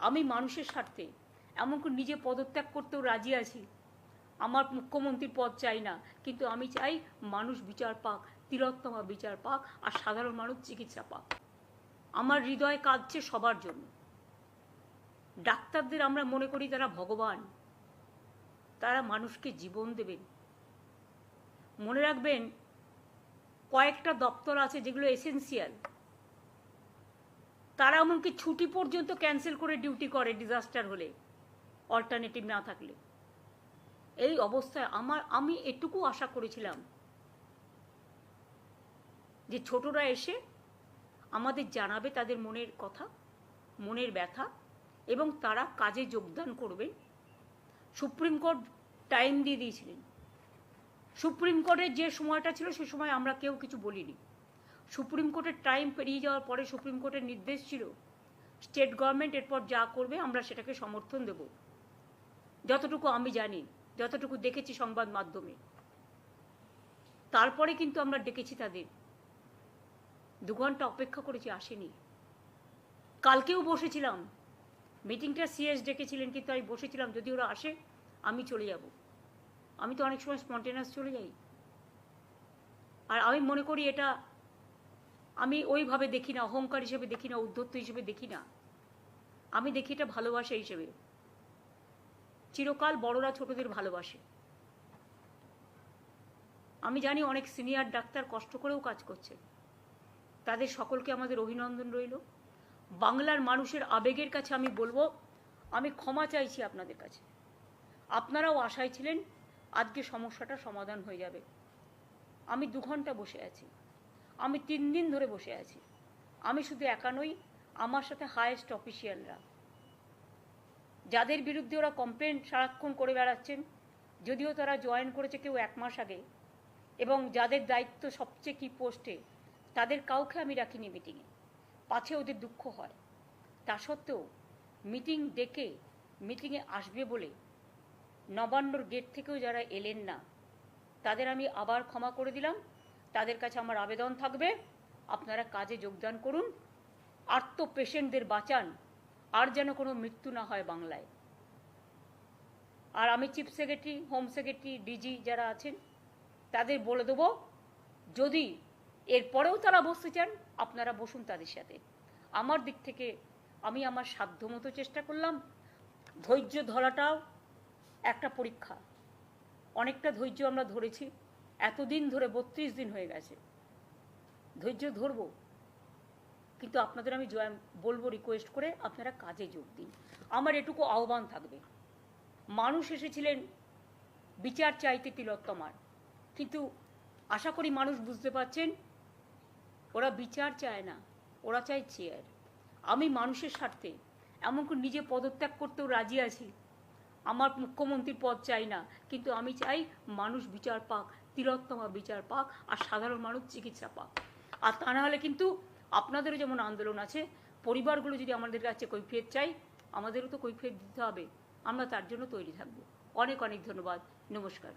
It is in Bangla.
আমি মানুষের স্বার্থে। এমনকি নিজে পদত্যাগ করতেও রাজি আছি। আমার মুখ্যমন্ত্রীর পদ চাই না, কিন্তু আমি চাই মানুষ বিচার পাক, তিলোত্তমা বিচার পাক, আর সাধারণ মানুষ চিকিৎসা পাক। আমার হৃদয় কাঁদছে সবার জন্য। ডাক্তারদের আমরা মনে করি তারা ভগবান। তারা মানুষকে জীবন দেবেন। মনে রাখবেন, কয়েকটা দপ্তর আছে যেগুলো এসেন্সিয়াল তারা এমনকি ছুটি পর্যন্ত ক্যান্সেল করে ডিউটি করে ডিজাস্টার হলে অল্টারনেটিভ না থাকলে। এই অবস্থায় আমার, আমি এটুকু আশা করেছিলাম যে ছোটরা এসে আমাদের জানাবে তাদের মনের কথা, মনের ব্যথা, এবং তারা কাজে যোগদান করবে। সুপ্রিম কোর্ট টাইম দিয়ে দিয়েছিলেন। সুপ্রিম কোর্টের যে সময়টা ছিল, সে সময় আমরা কেউ কিছু বলিনি। সুপ্রিম কোর্টের টাইম পেরিয়ে যাওয়ার পরে সুপ্রিম কোর্টের নির্দেশ ছিল, স্টেট গভর্নমেন্ট এরপর যা করবে আমরা সেটাকে সমর্থন দেব। যতটুকু আমি জানি, যতটুকু দেখেছি সংবাদ মাধ্যমে। তারপরে কিন্তু আমরা ডেকেছি তাদের। দু ঘণ্টা অপেক্ষা করেছি, আসেনি। কালকেও বসেছিলাম। মিটিংটা সিএস ডেকেছিলেন, কিন্তু আমি বসেছিলাম, যদি ওরা আসে, আমি চলে যাব। আমি তো অনেক সময় স্পন্টেনাস চলে যাই। আর আমি মনে করি এটা আমি ওইভাবে দেখি না, অহংকার হিসেবে দেখি না, উদ্ধত্ত হিসেবে দেখি না। আমি দেখি এটা ভালোবাসা হিসেবে। চিরকাল বড়রা ছোটদের ভালোবাসে। আমি জানি অনেক সিনিয়র ডাক্তার কষ্ট করেও কাজ করছে। তাদের সকলকে আমাদের অভিনন্দন রইল। বাংলার মানুষের আবেগের কাছে আমি বলব, আমি ক্ষমা চাইছি আপনাদের কাছে। আপনারাও আশায় ছিলেন আজকে সমস্যাটা সমাধান হয়ে যাবে। আমি দু ঘণ্টা বসে আছি। আমি তিন দিন ধরে বসে আছি। আমি শুধু একা নই, আমার সাথে হায়েস্ট অফিসিয়ালরা যাদের বিরুদ্ধে ওরা কমপ্লেন সারাক্ষণ করে বেড়াচ্ছেন, যদিও তারা জয়েন করেছে কেউ এক মাস আগে, এবং যাদের দায়িত্ব সবচেয়ে কি পোস্টে তাদের কাউকে আমি রাখিনি মিটিংয়ে পাছে ওদের দুঃখ হয়। তা সত্ত্বেও মিটিং ডেকে মিটিংয়ে আসবে বলে নবান্নর গেট থেকেও যারা এলেন না, তাদের আমি আবার ক্ষমা করে দিলাম তাদের কাছে আমার আবেদন থাকবে। আপনারা কাজে যোগদান করুন। আর্ত পেশেন্টদের বাঁচান। আর যেন কোনো মৃত্যু না হয় বাংলায়। আর আমি chief secretary, home secretary, DG যারা আছেন, তাদের বলে দেবো, যদি এরপরেও তারা বসতে চান, আপনারা বসুন তাদের সাথে। আমার দিক থেকে আমি আমার সাধ্যমতো চেষ্টা করলাম। ধৈর্য ধরাটাও একটা পরীক্ষা। অনেকটা ধৈর্য আমরা ধরেছি। এতদিন ধরে বত্রিশ দিন হয়ে গেছে। ধৈর্য ধরবো। কিন্তু আপনাদের আমি জয়, বলব রিকোয়েস্ট করে আপনারা কাজে যোগ দিন। আমার এটুকু আহ্বান থাকবে। মানুষ এসেছিলেন, বিচার চাইতে তিলোত্তমার। কিন্তু আশা করি মানুষ বুঝতে পারছেন, ওরা বিচার চায় না, ওরা চায় চেয়ার আমি মানুষের স্বার্থে এমনকি নিজে পদত্যাগ করতেও রাজি আছি? আমার মুখ্যমন্ত্রীর পদ চাই না, কিন্তু আমি চাই মানুষ বিচার পাক তিলোত্তমা বিচার পাক আর সাধারণ মানুষ চিকিৎসা পাক। আর তা না হলে কিন্তু আপনাদেরও যেমন আন্দোলন আছে, পরিবারগুলো যদি আমাদের কাছে কৈফিয়ত চাই, আমাদেরও তো কৈফিয়ত দিতে হবে। আমরা তার জন্য তৈরি থাকব। অনেক অনেক ধন্যবাদ। নমস্কার।